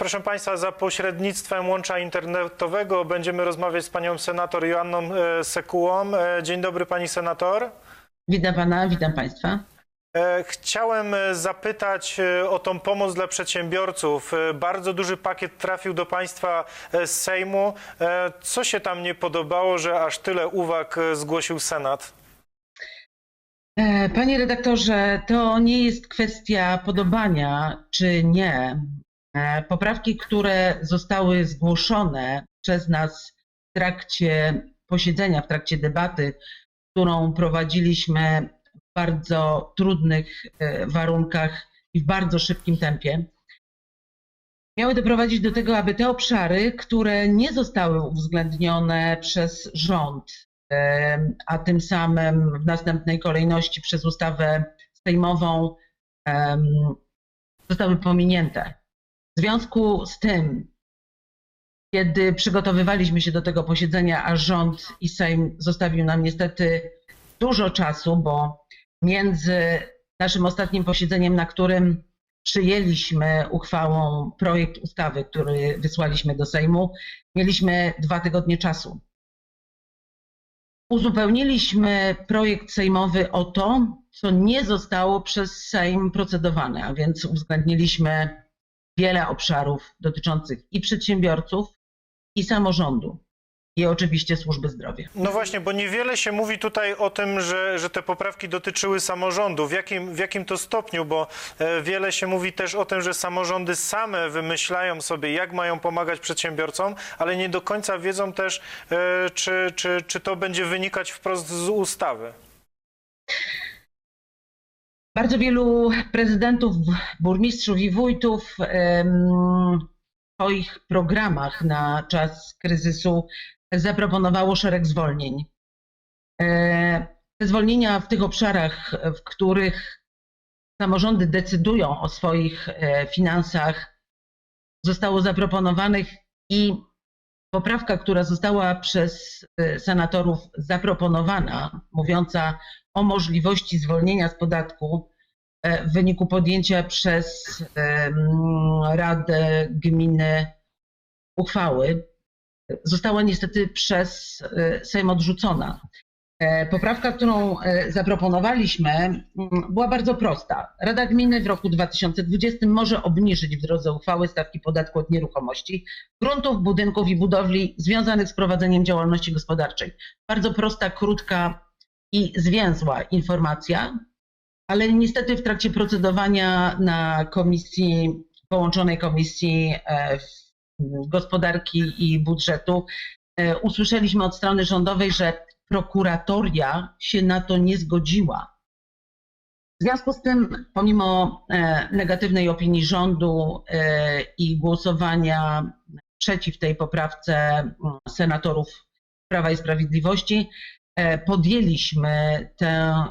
Proszę Państwa, za pośrednictwem łącza internetowego będziemy rozmawiać z panią senator Joanną e, Sekułą. E, Dzień dobry pani senator. Witam pana, witam państwa. E, Chciałem zapytać o tą pomoc dla przedsiębiorców. Bardzo duży pakiet trafił do Państwa z Sejmu. Co się tam nie podobało, że aż tyle uwag zgłosił Senat? Panie redaktorze, to nie jest kwestia podobania czy nie. E, Poprawki, które zostały zgłoszone przez nas w trakcie posiedzenia, w trakcie debaty, którą prowadziliśmy w bardzo trudnych e, warunkach i w bardzo szybkim tempie, miały doprowadzić do tego, aby te obszary, które nie zostały uwzględnione przez rząd, em, a tym samym w następnej kolejności przez ustawę sejmową zostały pominięte. W związku z tym, kiedy przygotowywaliśmy się do tego posiedzenia, a rząd i Sejm zostawił nam niestety dużo czasu, bo między naszym ostatnim posiedzeniem, na którym przyjęliśmy uchwałą projekt ustawy, który wysłaliśmy do Sejmu, mieliśmy dwa tygodnie czasu. Uzupełniliśmy projekt sejmowy o to, co nie zostało przez Sejm procedowane, a więc uwzględniliśmy wiele obszarów dotyczących i przedsiębiorców, i samorządu, i oczywiście służby zdrowia. No właśnie, bo niewiele się mówi tutaj o tym, że, że te poprawki dotyczyły samorządu. W jakim, w jakim to stopniu? Bo e, wiele się mówi też o tym, że samorządy same wymyślają sobie, jak mają pomagać przedsiębiorcom, ale nie do końca wiedzą też, e, czy, czy, czy to będzie wynikać wprost z ustawy. Bardzo wielu prezydentów, burmistrzów i wójtów w swoich programach na czas kryzysu zaproponowało szereg zwolnień. E, Te zwolnienia w tych obszarach, w których samorządy decydują o swoich e, finansach, zostało zaproponowanych i poprawka, która została przez e, senatorów zaproponowana, mówiąca o możliwości zwolnienia z podatku w wyniku podjęcia przez Radę Gminy uchwały, została niestety przez e, Sejm odrzucona. E, Poprawka, którą e, zaproponowaliśmy, była bardzo prosta. Rada Gminy w roku 2020 może obniżyć w drodze uchwały stawki podatku od nieruchomości, gruntów, budynków i budowli związanych z prowadzeniem działalności gospodarczej. Bardzo prosta, krótka i zwięzła informacja, ale niestety w trakcie procedowania na komisji, połączonej komisji e, gospodarki i budżetu, e, usłyszeliśmy od strony rządowej, że prokuratoria się na to nie zgodziła. W związku z tym, pomimo e, negatywnej opinii rządu i głosowania przeciw tej poprawce mm, senatorów Prawa i Sprawiedliwości, podjęliśmy tę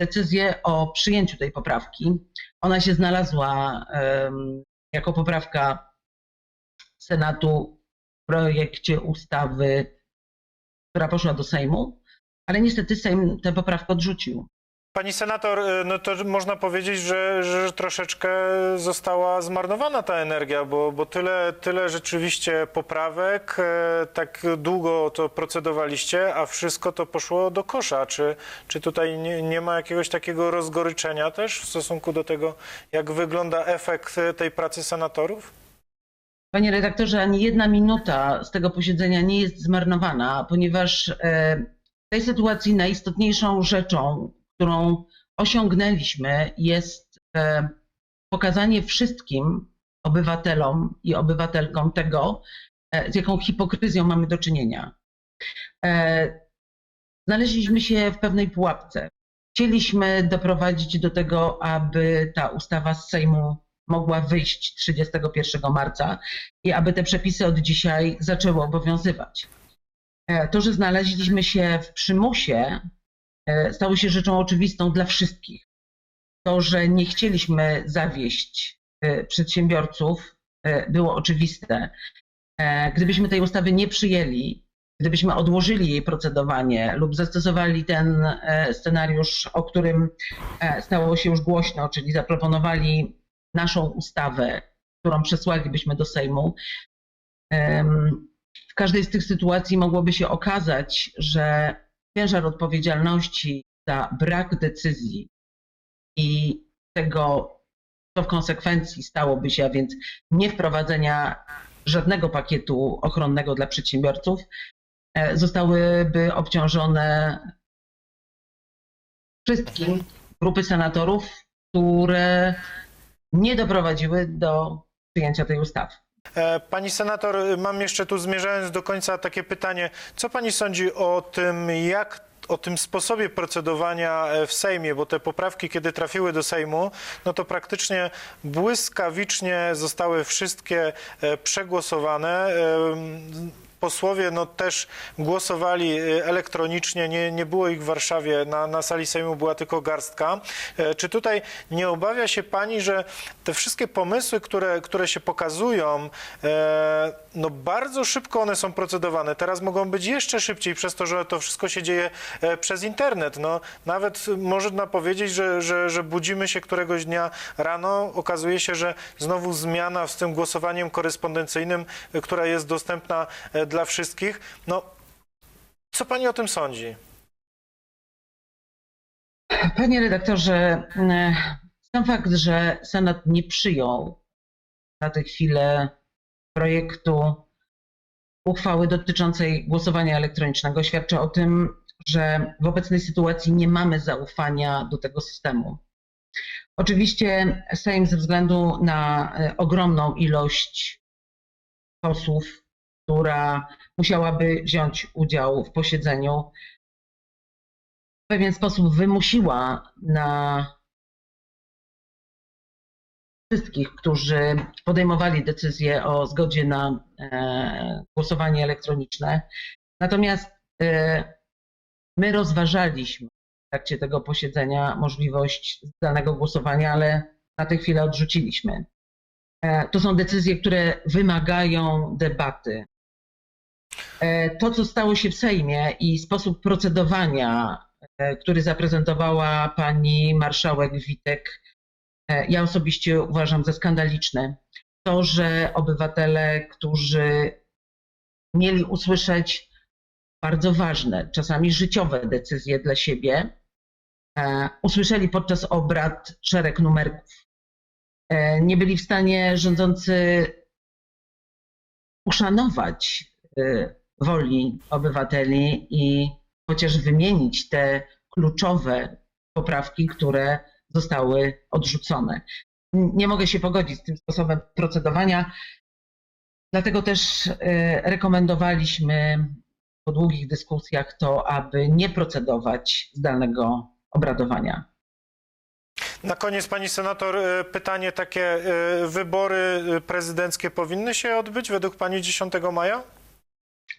decyzję o przyjęciu tej poprawki. Ona się znalazła jako poprawka Senatu w projekcie ustawy, która poszła do Sejmu, ale niestety Sejm tę poprawkę odrzucił. Pani senator, e, no to można powiedzieć, że, że troszeczkę została zmarnowana ta energia, bo, bo tyle, tyle rzeczywiście poprawek, e, tak długo to procedowaliście, a wszystko to poszło do kosza. Czy, czy tutaj nie, nie ma jakiegoś takiego rozgoryczenia też w stosunku do tego, jak wygląda efekt tej pracy senatorów? Panie redaktorze, ani jedna minuta z tego posiedzenia nie jest zmarnowana, ponieważ e, w tej sytuacji najistotniejszą rzeczą, którą osiągnęliśmy, jest e, pokazanie wszystkim obywatelom i obywatelkom tego, e, z jaką hipokryzją mamy do czynienia. E, Znaleźliśmy się w pewnej pułapce. Chcieliśmy doprowadzić do tego, aby ta ustawa z Sejmu mogła wyjść 31 marca i aby te przepisy od dzisiaj zaczęły obowiązywać. To, że znaleźliśmy się w przymusie, stało się rzeczą oczywistą dla wszystkich. To, że nie chcieliśmy zawieść e, przedsiębiorców, e, było oczywiste. E, Gdybyśmy tej ustawy nie przyjęli, gdybyśmy odłożyli jej procedowanie lub zastosowali ten e, scenariusz, o którym e, stało się już głośno, czyli zaproponowali naszą ustawę którą przesłalibyśmy do Sejmu. W każdej z tych sytuacji mogłoby się okazać, że ciężar odpowiedzialności za brak decyzji i tego, co w konsekwencji stałoby się, a więc nie wprowadzenia żadnego pakietu ochronnego dla przedsiębiorców, e, zostałyby obciążone wszystkim grupy senatorów, które nie doprowadziły do przyjęcia tej ustawy. E, Pani senator, mam jeszcze tu zmierzając do końca takie pytanie. Co pani sądzi o tym, jak o tym sposobie procedowania e, w Sejmie, bo te poprawki, kiedy trafiły do Sejmu, no to praktycznie błyskawicznie zostały wszystkie e, przegłosowane. Posłowie no, też głosowali e, elektronicznie, nie, nie było ich w Warszawie, na, na sali Sejmu była tylko garstka. E, Czy tutaj nie obawia się pani, że te wszystkie pomysły, które, które się pokazują, e, no bardzo szybko one są procedowane. Teraz mogą być jeszcze szybciej przez to, że to wszystko się dzieje e, przez internet. No, nawet można powiedzieć, że, że, że budzimy się któregoś dnia rano, okazuje się, że znowu zmiana z tym głosowaniem korespondencyjnym, która jest dostępna dla wszystkich. No, co pani o tym sądzi? Panie redaktorze, e, sam fakt, że Senat nie przyjął na tę chwilę projektu uchwały dotyczącej głosowania elektronicznego świadczy o tym, że w obecnej sytuacji nie mamy zaufania do tego systemu. Oczywiście Sejm ze względu na e, ogromną ilość posłów, która musiałaby wziąć udział w posiedzeniu, w pewien sposób wymusiła na wszystkich, którzy podejmowali decyzję o zgodzie na e, głosowanie elektroniczne. Natomiast e, my rozważaliśmy w trakcie tego posiedzenia możliwość zdalnego głosowania, ale na tę chwilę odrzuciliśmy. E, to są decyzje, które wymagają debaty. E, to, co stało się w Sejmie i sposób procedowania, e, który zaprezentowała pani marszałek Witek, e, ja osobiście uważam za skandaliczne. To, że obywatele, którzy mieli usłyszeć bardzo ważne, czasami życiowe decyzje dla siebie, usłyszeli podczas obrad szereg numerków. Nie byli w stanie rządzący uszanować woli obywateli i chociaż wymienić te kluczowe poprawki, które zostały odrzucone. Nie mogę się pogodzić z tym sposobem procedowania, dlatego też e, rekomendowaliśmy po długich dyskusjach to, aby nie procedować zdalnego obradowania. Na koniec, pani senator, e, pytanie takie. Wybory prezydenckie powinny się odbyć według pani 10 maja?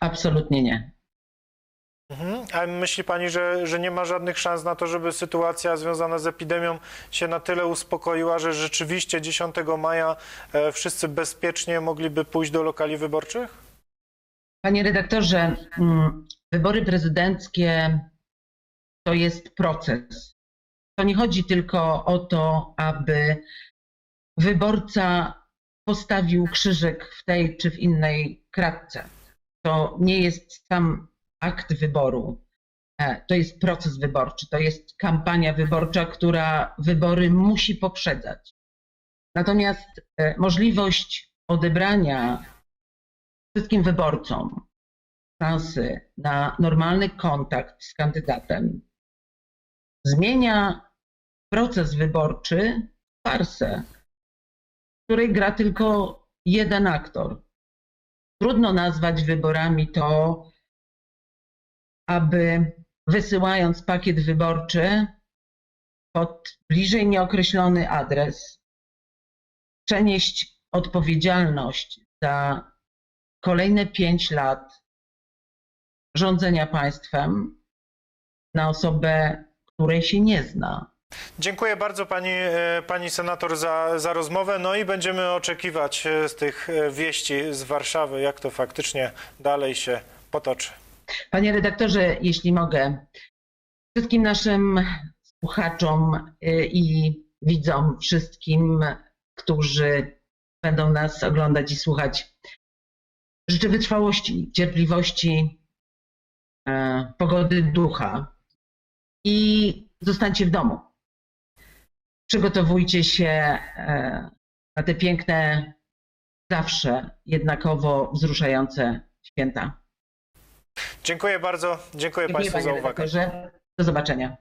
Absolutnie nie. Mhm. A myśli pani, że, że nie ma żadnych szans na to, żeby sytuacja związana z epidemią się na tyle uspokoiła, że rzeczywiście 10 maja e, wszyscy bezpiecznie mogliby pójść do lokali wyborczych? Panie redaktorze, mm, wybory prezydenckie to jest proces. To nie chodzi tylko o to, aby wyborca postawił krzyżyk w tej czy w innej kratce. To nie jest sam akt wyboru. E, To jest proces wyborczy, to jest kampania wyborcza, która wybory musi poprzedzać. Natomiast e, możliwość odebrania wszystkim wyborcom szansy na normalny kontakt z kandydatem zmienia proces wyborczy w farsę, w której gra tylko jeden aktor. Trudno nazwać wyborami to, aby wysyłając pakiet wyborczy pod bliżej nieokreślony adres, przenieść odpowiedzialność za kolejne pięć lat rządzenia państwem na osobę, której się nie zna. Dziękuję bardzo pani, e, pani senator za, za rozmowę. No i będziemy oczekiwać e, z tych e, wieści z Warszawy, jak to faktycznie dalej się potoczy. Panie redaktorze, jeśli mogę, wszystkim naszym słuchaczom i widzom, wszystkim, którzy będą nas oglądać i słuchać. Życzę wytrwałości, cierpliwości, pogody ducha i zostańcie w domu. Przygotowujcie się e, na te piękne, zawsze jednakowo wzruszające święta. Dziękuję bardzo. Dziękuję, Państwu panie za uwagę. Do zobaczenia.